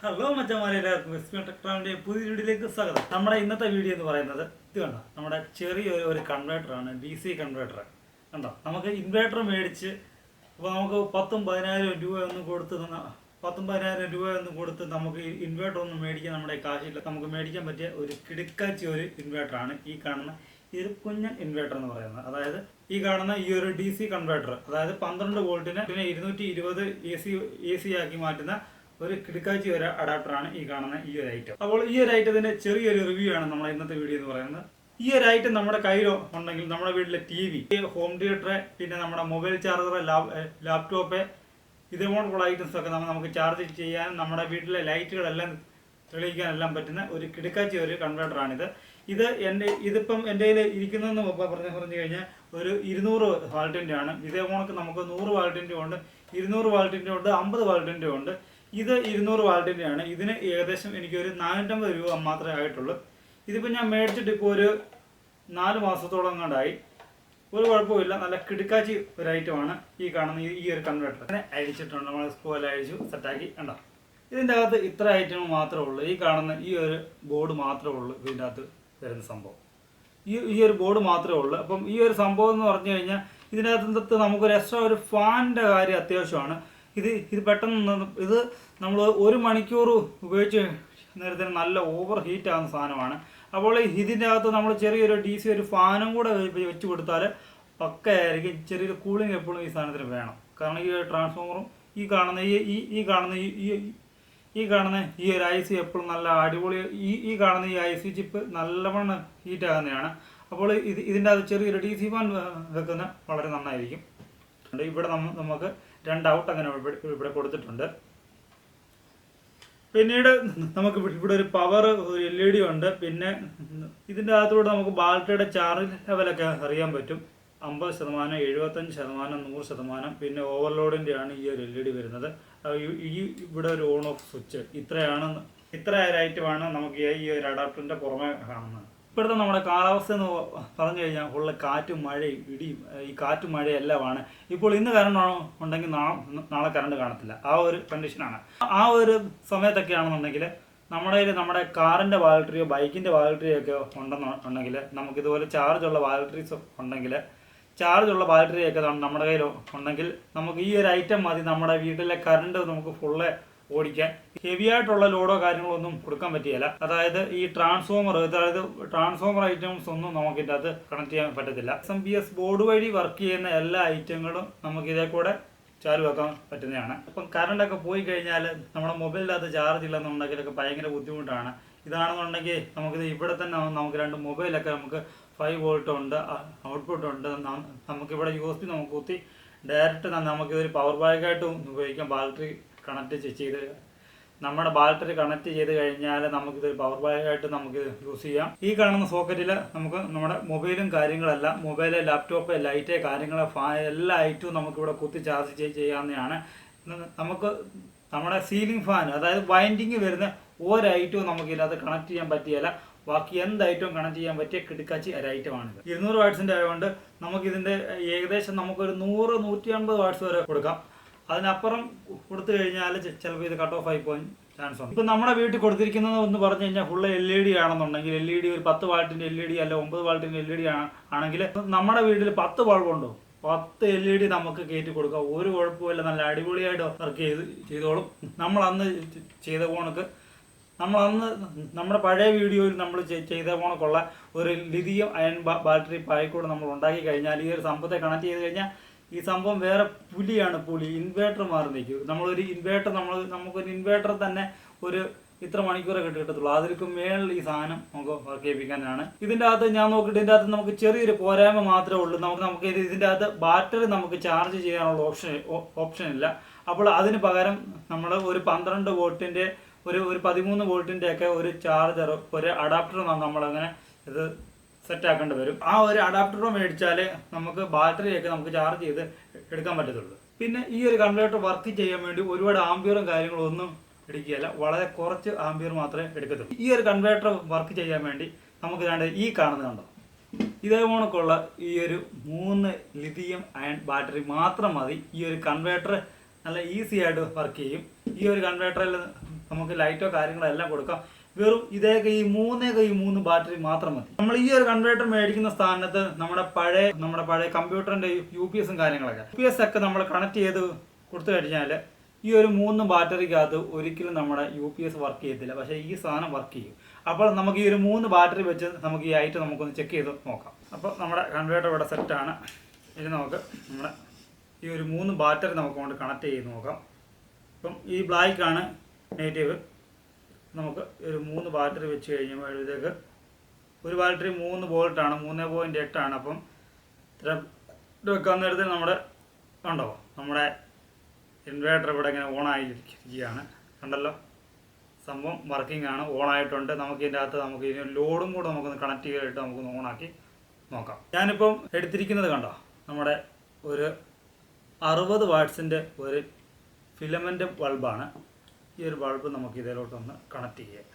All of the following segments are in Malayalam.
ഹലോ മച്ചന്മാരെ എല്ലാവർക്കും എക്സ്പീരിയൻ ടെക്ട്രാമിന്റെ പുതിയ വീഡിയോയിലേക്ക് സ്വാഗതം. നമ്മുടെ ഇന്നത്തെ വീഡിയോ എന്ന് പറയുന്നത് ഇത് കണ്ടോ? നമ്മുടെ ചെറിയൊരു ഒരു- കൺവേർട്ടറാണ് ഡി സി കൺവേർട്ടർ കണ്ടോ? നമുക്ക് ഇൻവേർട്ടർ മേടിച്ച് ഇപ്പോൾ നമുക്ക് പത്തും പതിനായിരം രൂപ ഒന്നും കൊടുത്ത് പത്തും പതിനായിരം രൂപ ഒന്നും കൊടുത്ത് നമുക്ക് ഇൻവേർട്ടർ ഒന്നും മേടിക്കാൻ നമ്മുടെ കാശില്ല. നമുക്ക് മേടിക്കാൻ പറ്റിയ ഒരു കിടുക്കാച്ചി ഒരു ഇൻവേർട്ടർ ആണ് ഈ കാണുന്ന ഈ ഒരു കുഞ്ഞൻ ഇൻവേർട്ടർ എന്ന് പറയുന്നത്. അതായത് ഈ കാണുന്ന ഈ ഒരു ഡി സി കൺവേർട്ടർ അതായത് പന്ത്രണ്ട് വോൾട്ടിന് പിന്നെ ഇരുന്നൂറ്റി ഇരുപത് എ സി എ സി ആക്കി മാറ്റുന്ന ഒരു കിടക്കാച്ചി ഒരു അഡാപ്റ്ററാണ് ഈ കാണുന്ന ഈ ഒരു ഐറ്റം അപ്പോൾ ഈ ഒരു ഐറ്റത്തിന്റെ ചെറിയൊരു റിവ്യൂ ആണ് നമ്മൾ ഇന്നത്തെ വീഡിയോ എന്ന് പറയുന്നത്. ഈ ഒരു ഐറ്റം നമ്മുടെ കയ്യിലോ ഉണ്ടെങ്കിൽ നമ്മുടെ വീട്ടിലെ ടി വി ഹോം തിയേറ്റർ പിന്നെ നമ്മുടെ മൊബൈൽ ചാർജർ ലാപ്ടോപ്പ് ഇതേപോലുള്ള ഐറ്റംസ് ഒക്കെ നമ്മ- നമുക്ക് ചാർജ് ചെയ്യാനും നമ്മുടെ വീട്ടിലെ ലൈറ്റുകളെല്ലാം തെളിയിക്കാനെല്ലാം പറ്റുന്ന ഒരു കിടക്കാച്ചി ഒരു കൺവേർട്ടറാണിത് ഇത് എന്റെ ഇതിപ്പം എന്റെ കയ്യിൽ ഇരിക്കുന്നതെന്ന് പറഞ്ഞു പറഞ്ഞു കഴിഞ്ഞാൽ ഒരു ഇരുന്നൂറ് വാൾട്ടിന്റെ ആണ്. ഇതേ കണക്ക് നമുക്ക് നൂറ് വാൾട്ടിന്റെ ഉണ്ട് ഇരുന്നൂറ് വാൾട്ടിന്റെ ഉണ്ട് അമ്പത് വാൾട്ടിന്റെ ഉണ്ട്. ഇത് ഇരുന്നൂറ് വാൾട്ടിന്റെയാണ് ഇതിന് ഏകദേശം എനിക്കൊരു നാനൂറ്റമ്പത് രൂപ മാത്രമേ ആയിട്ടുള്ളൂ. ഇതിപ്പോൾ ഞാൻ മേടിച്ചിട്ട് ഇപ്പോൾ ഒരു നാല് മാസത്തോളം കണ്ടായി ഒരു കുഴപ്പമില്ല നല്ല കിടുക്കാച്ചി ഒരു ഐറ്റമാണ് ഈ കാണുന്ന ഈ- ഒരു കൺവെർട്ടർ അങ്ങനെ അഴിച്ചിട്ടുണ്ട്. നമ്മൾ സ്കൂളിൽ അഴിച്ചു സെറ്റാക്കി കണ്ടോ? ഇതിന്റെ അകത്ത് ഇത്ര ഐറ്റം മാത്രമേ ഉള്ളൂ. ഈ കാണുന്ന ഈ ഒരു ബോർഡ് മാത്രമേ ഉള്ളൂ ഇതിന്റെ അകത്ത് വരുന്ന സംഭവം. ഈ ഈ ഒരു ബോർഡ് മാത്രമേ ഉള്ളൂ. അപ്പം ഈ ഒരു സംഭവം എന്ന് പറഞ്ഞു കഴിഞ്ഞാൽ ഇതിനകത്ത് നമുക്കൊരു എക്സ്ട്രാ ഒരു ഫാനിന്റെ കാര്യം അത്യാവശ്യമാണ്. ഇത് ഇത് പെട്ടെന്ന് ഇത് നമ്മൾ ഒരു മണിക്കൂർ ഉപയോഗിച്ച് നേരത്തിന് നല്ല ഓവർ ഹീറ്റ് ആകുന്ന സാധനമാണ്. അപ്പോൾ ഇതിന്റെ അകത്ത് നമ്മൾ ചെറിയൊരു ഡി സി ഒരു ഫാനും കൂടെ വെച്ച് കൊടുത്താൽ പക്കയായിരിക്കും ചെറിയൊരു കൂളിംഗ് എപ്പോഴും ഈ സാധനത്തിന് വേണം. കാരണം ഈ ട്രാൻസ്ഫോമറും ഈ കാണുന്ന ഈ ഈ ഈ കാണുന്ന ഈ ഈ കാണുന്ന ഈ ഒരു ഐ സി എപ്പോഴും നല്ല അടിപൊളി ഈ ഈ കാണുന്ന ഈ ഐ സി ചിപ്പ് നല്ലവണ്ണം ഹീറ്റ് ആകുന്നതാണ്. അപ്പോൾ ഇത് ഇതിന്റെ അത് ചെറിയൊരു ഡി സി ഫാൻ വെക്കുന്ന വളരെ നന്നായിരിക്കും. ഇവിടെ നമുക്ക് രണ്ട് ഔട്ട് അങ്ങനെ ഇവിടെ കൊടുത്തിട്ടുണ്ട്. പിന്നീട് നമുക്ക് ഇവിടെ- ഒരു പവർ ഒരു എൽ ഇ ഡി ഉണ്ട്. പിന്നെ ഇതിന്റെ അകത്തൂടെ നമുക്ക് ബാറ്ററിയുടെ ചാർജ് ലെവലൊക്കെ അറിയാൻ പറ്റും. അമ്പത് ശതമാനം എഴുപത്തഞ്ച് ശതമാനം നൂറ് ശതമാനം പിന്നെ ഓവർലോഡിന്റെ ആണ് ഈ ഒരു എൽ ഇ ഡി വരുന്നത്. ഈ ഇവിടെ ഒരു ഓൺ ഓഫ് സ്വിച്ച് ഇത്രയാണ് ഇത്ര ഐറ്റമാണ് നമുക്ക് ഈ ഒരു അഡാപ്റ്ററിന്റെ പുറമെ കാണുന്നത്. ഇപ്പോഴത്തെ നമ്മുടെ കാലാവസ്ഥ എന്ന് പറഞ്ഞു കഴിഞ്ഞാൽ ഫുള്ള് കാറ്റും മഴയും ഇടിയും ഈ കാറ്റും മഴയും എല്ലാമാണ്. ഇപ്പോൾ ഇന്ന് കറണ്ട് ഉണ്ടെങ്കിൽ നാളെ നാളെ കറണ്ട് കാണത്തില്ല. ആ ഒരു കണ്ടീഷനാണ് ആ ഒരു സമയത്തൊക്കെ ആണെന്നുണ്ടെങ്കിൽ നമ്മുടെ കയ്യിൽ നമ്മുടെ കാറിന്റെ ബാറ്ററിയോ ബൈക്കിന്റെ ബാറ്ററിയോ ഒക്കെ ഉണ്ടെന്നുണ്ടെങ്കിൽ നമുക്കിതുപോലെ ചാർജുള്ള ബാറ്ററീസ് ഉണ്ടെങ്കിൽ ചാർജുള്ള ബാറ്ററിയൊക്കെ നമ്മുടെ കയ്യിൽ ഉണ്ടെങ്കിൽ നമുക്ക് ഈ ഒരു ഐറ്റം മതി. നമ്മുടെ വീട്ടിലെ കറണ്ട് നമുക്ക് ഫുള്ള് ഓടിക്കാൻ ഹെവി ആയിട്ടുള്ള ലോഡോ കാര്യങ്ങളോ ഒന്നും കൊടുക്കാൻ പറ്റിയല്ല. അതായത് ഈ ട്രാൻസ്ഫോമർ അതായത് ട്രാൻസ്ഫോമർ ഐറ്റംസ് ഒന്നും നമുക്ക് ഇതിന്റെ അത് കണക്ട് ചെയ്യാൻ പറ്റത്തില്ല. S M B S board വഴി വർക്ക് ചെയ്യുന്ന എല്ലാ ഐറ്റങ്ങളും നമുക്ക് ഇതേ കൂടെ ചാർജ് വെക്കാൻ പറ്റുന്നതാണ്. അപ്പം കറണ്ടൊക്കെ പോയി കഴിഞ്ഞാൽ നമ്മുടെ മൊബൈലിനകത്ത് ചാർജ് ഇല്ലെന്നുണ്ടെങ്കിലൊക്കെ ഭയങ്കര ബുദ്ധിമുട്ടാണ്. ഇതാണെന്നുണ്ടെങ്കിൽ നമുക്കിത് ഇവിടെ തന്നെ നമുക്ക് രണ്ട് മൊബൈലൊക്കെ നമുക്ക് ഫൈവ് വോൾട്ട് ഉണ്ട് ഔട്ട്പുട്ട് ഉണ്ട്. നമുക്കിവിടെ യു എസ് ബി നമുക്ക് കുത്തി ഡയറക്റ്റ് നമുക്കിതൊരു പവർ ബാങ്കായിട്ടും ഉപയോഗിക്കാം. ബാറ്ററി കണക്ട് ചെയ്ത് നമ്മുടെ ബാറ്ററി കണക്ട് ചെയ്ത് കഴിഞ്ഞാൽ നമുക്കിത് പവർ ബാങ്ക് ആയിട്ട് നമുക്ക് യൂസ് ചെയ്യാം. ഈ കാണുന്ന സോക്കറ്റിൽ നമുക്ക് നമ്മുടെ മൊബൈലും കാര്യങ്ങളെല്ലാം മൊബൈൽ ലാപ്ടോപ്പ് ലൈറ്റ് കാര്യങ്ങൾ ഫാൻ എല്ലാ ഐറ്റവും നമുക്കിവിടെ കുത്തി ചാർജ് ചെയ്യാവുന്നതാണ്. നമുക്ക് നമ്മുടെ സീലിംഗ് ഫാൻ അതായത് വൈൻഡിങ് വരുന്ന ഒരു ഐറ്റവും നമുക്ക് ഇതിനകത്ത് കണക്ട് ചെയ്യാൻ പറ്റിയല്ല. ബാക്കി എന്ത് ഐറ്റവും കണക്ട് ചെയ്യാൻ പറ്റിയ കിടക്കാച്ചി ഒരു ഐറ്റമാണിത് ഇരുന്നൂറ് വാട്സിന്റെ ആയതുകൊണ്ട് നമുക്കിതിന്റെ ഏകദേശം നമുക്കൊരു നൂറ് നൂറ്റി അൻപത് വാട്സ് വരെ കൊടുക്കാം. അതിനപ്പുറം കൊടുത്തു കഴിഞ്ഞാൽ ചിലപ്പോൾ ഇത് കട്ട് ഓഫ് ആയി പോകാൻ ചാൻസ് ഉണ്ട്. ഇപ്പം നമ്മുടെ വീട്ടിൽ കൊടുത്തിരിക്കുന്നത് എന്ന് പറഞ്ഞു കഴിഞ്ഞാൽ ഫുള്ള് എൽ ഇ ഡി ആണെന്നുണ്ടെങ്കിൽ എൽ ഇ ഡി ഒരു പത്ത് വാൾട്ടിന്റെ എൽ ഇ ഡി അല്ല ഒമ്പത് വാൾട്ടിന്റെ എൽ ഇ ഡി ആണെങ്കിൽ നമ്മുടെ വീട്ടിൽ പത്ത് ബൾബുണ്ടോ പത്ത് എൽ ഇ ഡി നമുക്ക് കയറ്റി കൊടുക്കാം. ഒരു കുഴപ്പമില്ല നല്ല അടിപൊളിയായിട്ട് വർക്ക് ചെയ്ത് ചെയ്തോളും. നമ്മൾ അന്ന് ചെയ്ത പോണക്ക് നമ്മൾ അന്ന് നമ്മുടെ പഴയ വീഡിയോയിൽ നമ്മൾ ചെയ്ത പോണക്കുള്ള ഒരു ലിഥിയം അയൺ ബാറ്ററി പായ്ക്കൂടെ നമ്മൾ ഉണ്ടാക്കി കഴിഞ്ഞാൽ ഈ ഒരു സംഭവത്തെ കണക്ട് ചെയ്ത് കഴിഞ്ഞാൽ ഈ സംഭവം വേറെ പുലിയാണ് പുലി. ഇൻവേർട്ടർ മാറി നിൽക്കും. നമ്മളൊരു ഇൻവേർട്ടർ നമ്മൾ നമുക്കൊരു ഇൻവേർട്ടർ തന്നെ ഒരു ഇത്ര മണിക്കൂറേ കിട്ടി കിട്ടത്തുള്ളൂ. അതിലേക്ക് മേളിൽ ഈ സാധനം നമുക്ക് വർക്ക് ചെയ്യിപ്പിക്കാനാണ് ഇതിന്റെ അകത്ത് ഞാൻ നോക്കിയിട്ട് ഇതിന്റെ അകത്ത് നമുക്ക് ചെറിയൊരു പോരായ്മ മാത്രമേ ഉള്ളൂ. നമുക്ക് നമുക്ക് ഇത് ഇതിന്റെ അകത്ത് ബാറ്ററി നമുക്ക് ചാർജ് ചെയ്യാനുള്ള ഓപ്ഷൻ ഓപ്ഷൻ ഇല്ല. അപ്പോൾ അതിന് പകരം നമ്മൾ ഒരു പന്ത്രണ്ട് വോൾട്ടിന്റെ ഒരു ഒരു പതിമൂന്ന് വോൾട്ടിന്റെ ഒക്കെ ഒരു ചാർജർ ഒരു അഡാപ്റ്റർ നമ്മളങ്ങനെ ഇത് സെറ്റ് ആക്കേണ്ടി വരും. ആ ഒരു അഡാപ്റ്റർ മേടിച്ചാൽ നമുക്ക് ബാറ്ററിയൊക്കെ നമുക്ക് ചാർജ് ചെയ്ത് എടുക്കാൻ പറ്റത്തുള്ളൂ. പിന്നെ ഈ ഒരു കൺവേർട്ടർ വർക്ക് ചെയ്യാൻ വേണ്ടി ഒരുപാട് ആംബിയറും കാര്യങ്ങളും ഒന്നും എടുക്കുകയല്ല. വളരെ കുറച്ച് ആംബിയർ മാത്രമേ എടുക്കത്തുള്ളൂ. ഈ ഒരു കൺവേർട്ടർ വർക്ക് ചെയ്യാൻ വേണ്ടി നമുക്ക് രണ്ട് ഈ കാണുന്നത് കണ്ടോ? ഇതേ കണക്കുള്ള ഈ ഒരു മൂന്ന് ലിഥിയം അയൺ ബാറ്ററി മാത്രം മതി. ഈ ഒരു കൺവേർട്ടർ നല്ല ഈസി ആയിട്ട് വർക്ക് ചെയ്യും. ഈ ഒരു കൺവേർട്ടറിൽ നമുക്ക് ലൈറ്റോ കാര്യങ്ങളോ എല്ലാം കൊടുക്കാം. വെറും ഇതേ കൈ മൂന്നേ കൈ മൂന്ന് ബാറ്ററി മാത്രം മതി. നമ്മൾ ഈ ഒരു കൺവേർട്ടർ മേടിക്കുന്ന സ്ഥാനത്ത് നമ്മുടെ പഴയ നമ്മുടെ പഴയ കമ്പ്യൂട്ടറിന്റെ യു പി എസും കാര്യങ്ങളൊക്കെ. യു പി എസ് ഒക്കെ നമ്മൾ കണക്ട് ചെയ്ത് കൊടുത്തു കഴിഞ്ഞാൽ ഈ ഒരു മൂന്ന് ബാറ്ററിക്കകത്ത് ഒരിക്കലും നമ്മുടെ യു പി എസ് വർക്ക് ചെയ്യത്തില്ല. പക്ഷേ ഈ സാധനം വർക്ക് ചെയ്യും. അപ്പോൾ നമുക്ക് ഈ ഒരു മൂന്ന് ബാറ്ററി വെച്ച് നമുക്ക് ഈ ഐറ്റം നമുക്കൊന്ന് ചെക്ക് ചെയ്ത് നോക്കാം. അപ്പോൾ നമ്മുടെ കൺവേർട്ടർ ഇവിടെ സെറ്റാണ് ഇനി നമുക്ക് നമ്മുടെ ഈ ഒരു മൂന്ന് ബാറ്ററി നമുക്ക് കൊണ്ട് കണക്ട് ചെയ്ത് നോക്കാം. ഇപ്പം ഈ ബ്ലാക്കാണ് നെഗറ്റീവ് നമുക്ക് ഒരു മൂന്ന് ബാറ്ററി വെച്ച് കഴിയുമ്പോഴത്തേക്ക് ഒരു ബാറ്ററി മൂന്ന് വോൾട്ടാണ് മൂന്ന് പോയിന്റ് എട്ടാണ് അപ്പം ഇത്ര വെക്കാൻ നേരത്തെ നമ്മുടെ കണ്ടോ? നമ്മുടെ ഇൻവേർട്ടർ ഇവിടെ ഇങ്ങനെ ഓൺ ആയിരിക്കുകയാണ്. കണ്ടല്ലോ? സംഭവം വർക്കിംഗ് ആണ്. ഓൺ ആയിട്ടുണ്ട്. നമുക്ക് ഇതിന്റെ അകത്ത് നമുക്ക് ഇതിന് ലോഡും കൂടെ നമുക്കൊന്ന് കണക്ട് ചെയ്തിട്ട് നമുക്കൊന്ന് ഓണാക്കി നോക്കാം. ഞാനിപ്പം എടുത്തിരിക്കുന്നത് കണ്ടോ? നമ്മുടെ ഒരു അറുപത് വാട്ട്സിന്റെ ഒരു ഫിലമെന്റ് ബൾബാണ് ഈ ഒരു ബൾബ് നമുക്ക് ഇതിലോട്ടൊന്ന് കണക്ട് ചെയ്യാം.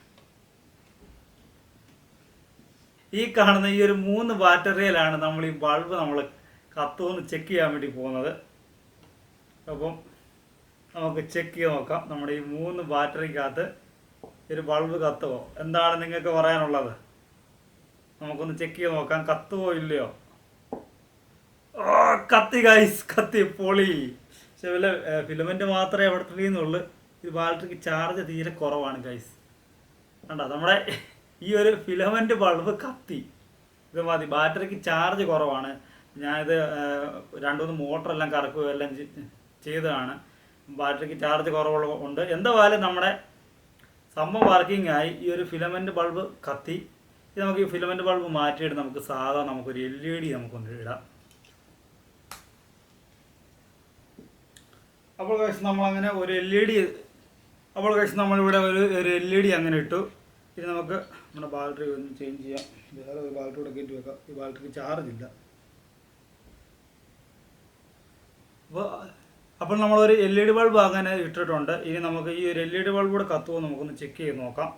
ഈ കാണുന്ന ഈ ഒരു മൂന്ന് ബാറ്ററിയിലാണ് നമ്മൾ ഈ ബൾബ് നമ്മൾ കത്തുമെന്ന് ചെക്ക് ചെയ്യാൻ വേണ്ടി പോകുന്നത്. അപ്പം നമുക്ക് ചെക്ക് ചെയ്ത് നോക്കാം. നമ്മുടെ ഈ മൂന്ന് ബാറ്ററിക്കകത്ത് ഒരു ബൾബ് കത്തുമോ എന്താണ് നിങ്ങൾക്ക് പറയാനുള്ളത്? നമുക്കൊന്ന് ചെക്ക് ചെയ്ത് നോക്കാം. കത്തുവോ ഇല്ലയോ? കത്തി ഗൈസ് കത്തി പൊളി. പക്ഷെ വല്ല ഫിലമെന്റ് മാത്രമേ അവിടെ തെളിയുന്നുള്ളൂ. ഇത് ബാറ്ററിക്ക് ചാർജ് തീരെ കുറവാണ് ഗൈസ് കണ്ടോ? നമ്മുടെ ഈ ഒരു ഫിലമെന്റ് ബൾബ് കത്തി. ഇത് മതി. ബാറ്ററിക്ക് ചാർജ് കുറവാണ്. ഞാനിത് രണ്ടുമൂന്ന് മോട്ടറെല്ലാം കറക്കുകയും എല്ലാം ചെയ്തതാണ്. ബാറ്ററിക്ക് ചാർജ് കുറവുള്ള ഉണ്ട്. എന്തായാലും നമ്മുടെ സംഭവം വർക്കിംഗ് ആയി. ഈ ഒരു ഫിലമെന്റ് ബൾബ് കത്തി. ഇത് നമുക്ക് ഈ ഫിലമെന്റ് ബൾബ് മാറ്റിയിട്ട് നമുക്ക് സാധാ നമുക്കൊരു എൽ ഇ ഡി നമുക്കൊന്ന് ഇടാം. അപ്പോൾ നമ്മൾ നമ്മളങ്ങനെ ഒരു എൽ ഇ ഡി അപ്പോൾ കഴിച്ച് നമ്മളിവിടെ ഒരു ഒരു എൽ ഇ ഡി അങ്ങനെ ഇട്ടു. ഇനി നമുക്ക് നമ്മുടെ ബാറ്ററി ഒന്ന് ചേഞ്ച് ചെയ്യാം. വേറെ ഒരു ബാറ്ററി കൂടെ കയറ്റി വെക്കാം. ഈ ബാറ്ററിക്ക് ചാർജ് ഇല്ല. അപ്പോൾ അപ്പോൾ നമ്മളൊരു എൽ ഇ ഡി ബൾബ് അങ്ങനെ ഇട്ടിട്ടുണ്ട്. ഇനി നമുക്ക് ഈ ഒരു എൽ ഇ ഡി ബൾബ് കൂടെ കത്തുമോ നമുക്കൊന്ന് ചെക്ക് ചെയ്ത് നോക്കാം.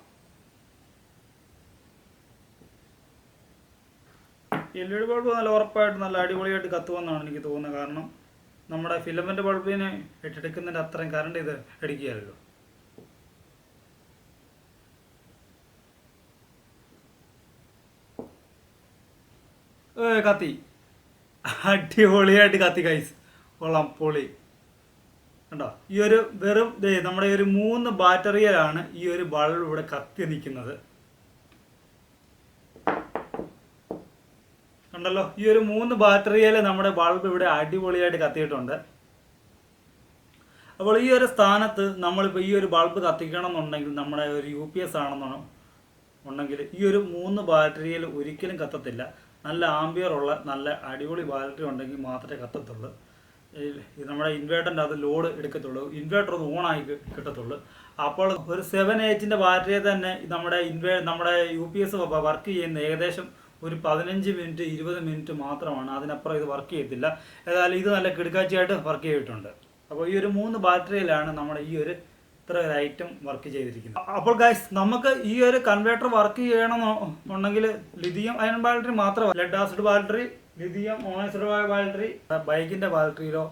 എൽ ഇ ഡി ബൾബ് നല്ല ഉറപ്പായിട്ട് നല്ല അടിപൊളിയായിട്ട് കത്തുമെന്നാണ് എനിക്ക് തോന്നുന്നത്. കാരണം നമ്മുടെ ഫിലമെന്റ് ബൾബിനെ ഇട്ടെടുക്കുന്നതിന്റെ അത്രയും കറണ്ട് ഇത് അടിക്കുകയല്ലോ കത്തി. അടിപൊളിയായിട്ട് കത്തി കൈസ് കൊള്ളാം പൊളി. കണ്ടോ? ഈ ഒരു വെറും നമ്മുടെ ഈ ഒരു മൂന്ന് ബാറ്ററിയിലാണ് ഈ ഒരു ബൾബ് ഇവിടെ കത്തി നിൽക്കുന്നത്. കണ്ടല്ലോ? ഈ ഒരു മൂന്ന് ബാറ്ററിയിൽ നമ്മുടെ ബൾബ് ഇവിടെ അടിപൊളിയായിട്ട് കത്തിയിട്ടുണ്ട്. അപ്പോൾ ഈ ഒരു സ്ഥാനത്ത് നമ്മളിപ്പോൾ ഈ ഒരു ബൾബ് കത്തിക്കണം എന്നുണ്ടെങ്കിൽ നമ്മുടെ ഒരു യു പി എസ് ആണെന്നുണ്ടെങ്കിൽ ഈ ഒരു മൂന്ന് ബാറ്ററിയിൽ ഒരിക്കലും കത്തത്തില്ല. നല്ല ആംബിയർ ഉള്ള നല്ല അടിപൊളി ബാറ്ററി ഉണ്ടെങ്കിൽ മാത്രമേ കത്തത്തുള്ളൂ. നമ്മുടെ ഇൻവേർട്ടറിന്റെ അത് ലോഡ് എടുക്കത്തുള്ളൂ. ഇൻവേർട്ടർ അത് ഓണായി കിട്ടത്തുള്ളൂ. അപ്പോൾ ഒരു സെവൻ എയ്റ്റിന്റെ ബാറ്ററിയെ തന്നെ നമ്മുടെ ഇൻവേ നമ്മുടെ യു പി എസ് വർക്ക് ചെയ്യുന്ന ഏകദേശം ഒരു പതിനഞ്ച് മിനിറ്റ് ഇരുപത് മിനിറ്റ് മാത്രമാണ് അതിനപ്പുറം ഇത് വർക്ക് ചെയ്യത്തില്ല. ഏതായാലും ഇത് നല്ല കിടുക്കാച്ചയായിട്ട് വർക്ക് ചെയ്തിട്ടുണ്ട്. അപ്പോൾ ഈ ഒരു മൂന്ന് ബാറ്ററിയിലാണ് നമ്മുടെ ഈ ഒരു ഇത്ര ലൈറ്റും വർക്ക് ചെയ്തിരിക്കുന്നത്. അപ്പോൾ ഗൈസ് നമുക്ക് ഈ ഒരു കൺവേർട്ടർ വർക്ക് ചെയ്യണമെന്നുണ്ടെങ്കിൽ ലിഥിയം അയൺ ബാറ്ററി മാത്രമല്ല. ലെഡ് ആസിഡ് ബാറ്ററി ലിഥിയം ഓണസിഡ് ബാറ്ററി ബൈക്കിന്റെ ബാറ്ററിയിലോ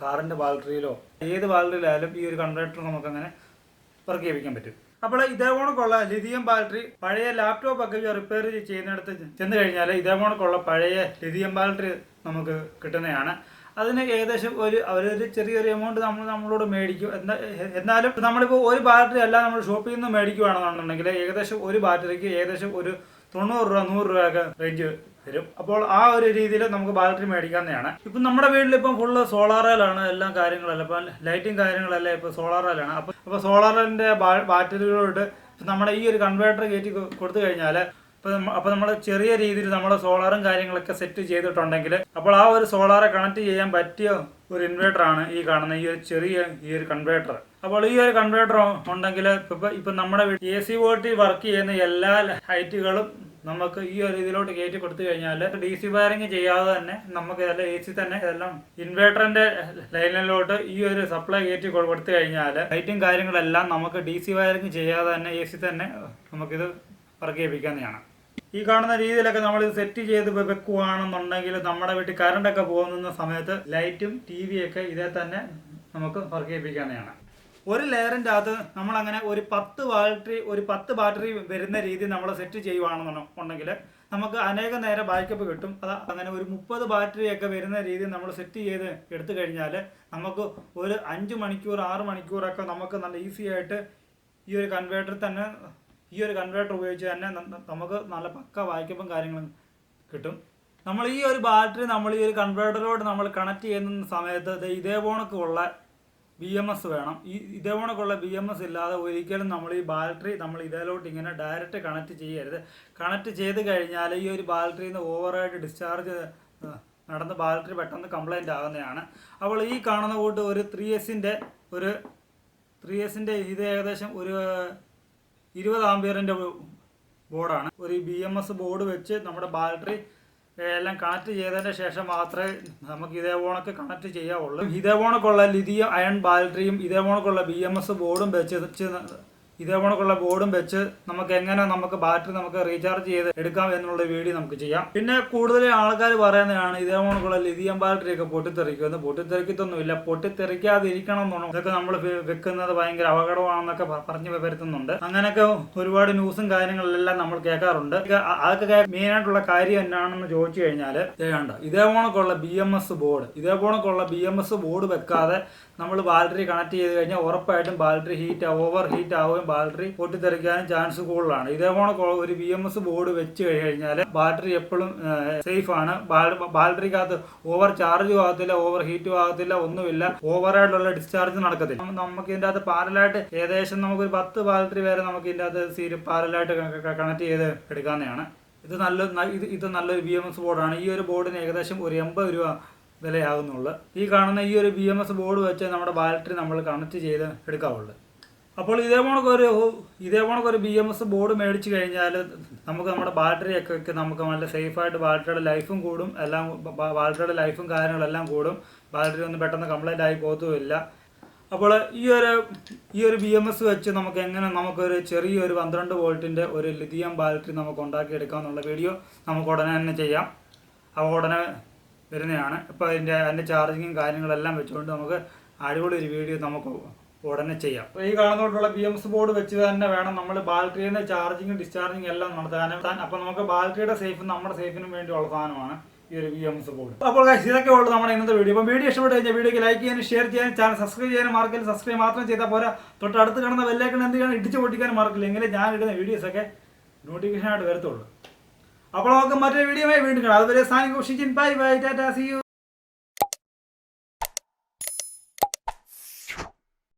കാറിന്റെ ബാറ്ററിയിലോ ഏത് ബാറ്ററിയിലായാലും ഈ ഒരു കൺവേർട്ടർ നമുക്ക് അങ്ങനെ വർക്ക് ചെയ്യിപ്പിക്കാൻ പറ്റും. അപ്പോൾ ഇതേപോണക്കുള്ള ലിഥിയം ബാറ്ററി പഴയ ലാപ്ടോപ്പ് ഒക്കെ റിപ്പയർ ചെയ്യുന്നിടത്ത് ചെന്ന് കഴിഞ്ഞാൽ ഇതേപോണക്കുള്ള പഴയ ലിഥിയം ബാറ്ററി നമുക്ക് കിട്ടുന്നതാണ്. അതിന് ഏകദേശം ഒരു അവരൊരു ചെറിയൊരു എമൗണ്ട് നമ്മൾ നമ്മളോട് മേടിക്കും. എന്നാലും നമ്മളിപ്പോൾ ഒരു ബാറ്ററി അല്ല നമ്മൾ ഷോപ്പിൽ നിന്ന് മേടിക്കുകയാണെന്നുണ്ടെങ്കിൽ ഏകദേശം ഒരു ബാറ്ററിക്ക് ഏകദേശം ഒരു തൊണ്ണൂറ് രൂപ നൂറ് രൂപയൊക്കെ റേഞ്ച് വരും. അപ്പോൾ ആ ഒരു രീതിയിൽ നമുക്ക് ബാറ്ററി മേടിക്കാവുന്നതാണ്. ഇപ്പം നമ്മുടെ വീട്ടിൽ ഇപ്പം ഫുള്ള് സോളാറിലാണ് എല്ലാ കാര്യങ്ങളെല്ലാം. ഇപ്പം ലൈറ്റും കാര്യങ്ങളെല്ലാം ഇപ്പോൾ സോളാറിലാണ് അപ്പം അപ്പോൾ സോളാറിന്റെ ബാറ്ററികളോട് നമ്മുടെ ഈ ഒരു കൺവേർട്ടർ കയറ്റി കൊടുത്തു കഴിഞ്ഞാൽ നമ്മ- അപ്പോൾ നമ്മൾ ചെറിയ രീതിയിൽ നമ്മൾ സോളാറും കാര്യങ്ങളൊക്കെ സെറ്റ് ചെയ്തിട്ടുണ്ടെങ്കിൽ അപ്പോൾ ആ ഒരു സോളാറെ കണക്ട് ചെയ്യാൻ പറ്റിയ ഒരു ഇൻവേർട്ടർ ആണ് ഈ കാണുന്ന ഈ ഒരു ചെറിയ ഈ ഒരു കൺവേർട്ടർ. അപ്പോൾ ഈ ഒരു കൺവേർട്ടർ ഉണ്ടെങ്കിൽ ഇപ്പൊ ഇപ്പം നമ്മുടെ എ സി വോട്ടിൽ വർക്ക് ചെയ്യുന്ന എല്ലാ ഹൈറ്റുകളും നമുക്ക് ഈ ഒരു ഇതിലോട്ട് കയറ്റി കൊടുത്തു കഴിഞ്ഞാൽ ഡി സി വയറിങ് ചെയ്യാതെ തന്നെ നമുക്ക് ഇതെല്ലാം എ സി തന്നെ ഇതെല്ലാം ഇൻവേർട്ടറിന്റെ ലൈനിലോട്ട് ഈ ഒരു സപ്ലൈ കയറ്റി കൊടുത്തു കഴിഞ്ഞാൽ ലൈറ്റും കാര്യങ്ങളെല്ലാം നമുക്ക് ഡി സി വയറിങ് ചെയ്യാതെ തന്നെ എ സി തന്നെ നമുക്കിത് വർക്ക് ചെയ്യിപ്പിക്കാവുന്നതാണ് ഈ കാണുന്ന രീതിയിലൊക്കെ നമ്മൾ ഇത് സെറ്റ് ചെയ്ത് വെക്കുകയാണെന്നുണ്ടെങ്കിൽ നമ്മുടെ വീട്ടിൽ കറണ്ട് ഒക്കെ പോകുന്ന സമയത്ത് ലൈറ്റും ടി വി ഒക്കെ ഇതേ തന്നെ നമുക്ക് വർക്ക് ചെയ്യിപ്പിക്കാവുന്നതാണ് ഒരു ലെയറിന്റെ അകത്ത് നമ്മളങ്ങനെ ഒരു പത്ത് ബാറ്ററി ഒരു പത്ത് ബാറ്ററി വരുന്ന രീതി നമ്മൾ സെറ്റ് ചെയ്യുവാണെന്നുണ്ടെങ്കിൽ നമുക്ക് അനേക നേരം ബാക്കപ്പ് കിട്ടും. അത് അങ്ങനെ ഒരു മുപ്പത് ബാറ്ററി ഒക്കെ വരുന്ന രീതി നമ്മൾ സെറ്റ് ചെയ്ത് എടുത്തു കഴിഞ്ഞാൽ നമുക്ക് ഒരു അഞ്ച് മണിക്കൂർ ആറ് മണിക്കൂറൊക്കെ നമുക്ക് നല്ല ഈസി ആയിട്ട് ഈ ഒരു കൺവേർട്ടർ തന്നെ ഈ ഒരു കൺവേർട്ടർ ഉപയോഗിച്ച് തന്നെ നമുക്ക് നല്ല പക്ക വായിക്കുമ്പം കാര്യങ്ങളും കിട്ടും. നമ്മൾ ഈ ഒരു ബാറ്ററി നമ്മൾ ഈ ഒരു കൺവേർട്ടറിലോട്ട് നമ്മൾ കണക്ട് ചെയ്യുന്ന സമയത്ത് ഇതേ പോണക്കുള്ള ബി എം എസ് വേണം. ഈ ഇതേ പോണക്കുള്ള ബി എം എസ് ഇല്ലാതെ ഒരിക്കലും നമ്മൾ ഈ ബാറ്ററി നമ്മൾ ഇതിലോട്ട് ഇങ്ങനെ ഡയറക്റ്റ് കണക്ട് ചെയ്യരുത്. കണക്ട് ചെയ്ത് കഴിഞ്ഞാൽ ഈ ഒരു ബാറ്ററിയിൽ നിന്ന് ഓവറായിട്ട് ഡിസ്ചാർജ് നടന്ന് ബാറ്ററി പെട്ടെന്ന് കംപ്ലൈന്റ് ആകുന്നതാണ് അപ്പോൾ ഈ കാണുന്ന കൂട്ട് ഒരു ത്രീ എസിന്റെ ഒരു ത്രീ എസിന്റെ ഇത് ഏകദേശം ഒരു ഇരുപത് ആംബിയറിന്റെ ബോർഡാണ്. ഒരു ബി എം എസ് ബോർഡ് വെച്ച് നമ്മുടെ ബാറ്ററി എല്ലാം കണക്ട് ചെയ്തതിന് ശേഷം മാത്രമേ നമുക്ക് ഇതേ കണക്ട് ചെയ്യാവുള്ളൂ. ഇതേ പോണക്കുള്ള ലിഥിയം അയൺ ബാറ്ററിയും ഇതേ പോണക്കുള്ള ബി എം എസ് ബോർഡും വെച്ച് വെച്ച് ഇതേ പോണക്കുള്ള ബോർഡും വെച്ച് നമുക്ക് എങ്ങനെ നമുക്ക് ബാറ്ററി നമുക്ക് റീചാർജ് ചെയ്ത് എടുക്കാം എന്നുള്ള വീഡിയോ നമുക്ക് ചെയ്യാം. പിന്നെ കൂടുതൽ ആൾക്കാർ പറയുന്നതാണ് ഇതേ പോണക്കുള്ള ലിഥിയം ബാറ്ററി ഒക്കെ പൊട്ടിത്തെറിക്കുമെന്ന്. പൊട്ടിത്തെറിക്കത്തൊന്നുമില്ല. പൊട്ടിത്തെറിക്കാതിരിക്കണം എന്നുള്ളൂ ഇതൊക്കെ നമ്മൾ വെക്കുന്നത് ഭയങ്കര അപകടമാണെന്നൊക്കെ പറഞ്ഞു വരുത്തുന്നുണ്ട് അങ്ങനെയൊക്കെ ഒരുപാട് ന്യൂസും കാര്യങ്ങളെല്ലാം നമ്മൾ കേൾക്കാറുണ്ട്. അതൊക്കെ മെയിൻ ആയിട്ടുള്ള കാര്യം എന്നാണെന്ന് ചോദിച്ചു കഴിഞ്ഞാൽ ഇതേണ്ട ഇതേ പോണക്കുള്ള ബി എം എസ് ബോർഡ് ഇതേ പോണക്കുള്ള ബി എം എസ് ബോർഡ് വെക്കാതെ നമ്മൾ ബാറ്ററി കണക്ട് ചെയ്ത് കഴിഞ്ഞാൽ ഉറപ്പായിട്ടും ബാറ്ററി ഹീറ്റ് ഓവർ ഹീറ്റ് ആവുകയും ബാറ്ററി പൊട്ടിത്തെറിക്കാനും ചാൻസ് കൂടുതലാണ്. ഇതേപോലെ ഒരു ബി എം എസ് ബോർഡ് വെച്ച് കഴിഞ്ഞാൽ ബാറ്ററി എപ്പോഴും സേഫ് ആണ് ബാറ്ററിക്കകത്ത് ഓവർ ചാർജ് ആകത്തില്ല ഓവർ ഹീറ്റും ആകത്തില്ല ഒന്നുമില്ല. ഓവറായിട്ടുള്ള ഡിസ്ചാർജ് നടക്കത്തില്ല. നമുക്ക് ഇതിന്റെ അകത്ത് പാരലായിട്ട് ഏകദേശം നമുക്ക് ഒരു പത്ത് ബാറ്ററി വരെ നമുക്ക് ഇതിന്റെ അകത്ത് സീരി പാരലായിട്ട് കണക്ട് ചെയ്ത് എടുക്കാവുന്നതാണ്. ഇത് നല്ല ഇത് ഇത് നല്ലൊരു ബി എം എസ് ബോർഡാണ് ഈ ഒരു ബോർഡിന് ഏകദേശം ഒരു എൺപത് രൂപ വിലയാകുന്നുള്ളൂ. ഈ കാണുന്ന ഈ ഒരു ബി എം എസ് ബോർഡ് വെച്ച് നമ്മുടെ ബാറ്ററി നമ്മൾ കണക്ട് ചെയ്ത് എടുക്കാവുള്ളൂ. അപ്പോൾ ഇതേ കണക്കൊരു ഇതേ കണക്കൊരു ബി എം എസ് ബോർഡ് മേടിച്ചു കഴിഞ്ഞാൽ നമുക്ക് നമ്മുടെ ബാറ്ററി ഒക്കെ നമുക്ക് നല്ല സേഫായിട്ട് ബാറ്ററിയുടെ ലൈഫും കൂടും. എല്ലാം ബാറ്ററിയുടെ ലൈഫും കാര്യങ്ങളെല്ലാം കൂടും. ബാറ്ററി ഒന്നും പെട്ടെന്ന് കംപ്ലൈന്റ് ആയി പോകത്തുമില്ല അപ്പോൾ ഈ ഒരു ഈ ഒരു ബി എം എസ് വെച്ച് നമുക്ക് എങ്ങനെ നമുക്കൊരു ചെറിയൊരു പന്ത്രണ്ട് വോൾട്ടിന്റെ ഒരു ലിഥിയം ബാറ്ററി നമുക്ക് ഉണ്ടാക്കിയെടുക്കാം എന്നുള്ള വീഡിയോ നമുക്ക് ഉടനെ തന്നെ ചെയ്യാം. അപ്പോൾ ഉടനെ വരുന്നതാണ്. ഇപ്പോൾ അതിന്റെ അതിന്റെ ചാർജിങ്ങും കാര്യങ്ങളെല്ലാം വെച്ചുകൊണ്ട് നമുക്ക് അടിപൊളി ഒരു വീഡിയോ നമുക്ക് ഉടനെ ചെയ്യാം. അപ്പൊ ഈ കാണുന്നതോട്ടുള്ള ബി എംസ് ബോർഡ് വെച്ച് തന്നെ വേണം. നമ്മൾ ബാറ്ററിയുടെ ചാർജിങ്ങും ഡിസ്ചാർജിങ്ങും എല്ലാം നടത്താനും അപ്പൊ നമുക്ക് ബാറ്ററിയുടെ സേഫും നമ്മുടെ സേഫിനും വേണ്ടിയുള്ള സാധനമാണ് ഈ ഒരു ബി എംസ് ബോർഡ് അപ്പോൾ ഇതൊക്കെ ഉള്ളൂ നമ്മുടെ ഇന്നത്തെ വീഡിയോ അപ്പോൾ വീഡിയോ ഇഷ്ടപ്പെട്ട് കഴിഞ്ഞാൽ വീഡിയോക്ക് ലൈക്ക് ചെയ്യാനും ഷെയർ ചെയ്യാനും ചാനൽ സബ്സ്ക്രൈബ് ചെയ്യാനും മാർക്കിൽ സബ്സ്ക്രൈബ് മാത്രം ചെയ്താൽ പോരാ. തൊട്ടടുത്ത് കാണുന്ന വെല്ലേക്കൺ എന്ത് ചെയ്യണം? ഇടിച്ചു പൊട്ടിക്കാനും മാർക്കില്ല എങ്കിലും ഞാൻ ഇടുന്ന വീഡിയോസ് വീഡിയോസൊക്കെ നോട്ടിഫിക്കേഷൻ ആയിട്ട് വരത്തുള്ളൂ. അപ്പോൾ നമുക്ക് മറ്റൊരു വീഡിയോ വീണ്ടും കാണാം. അതുവരെ സാനിക് bye bye tata see you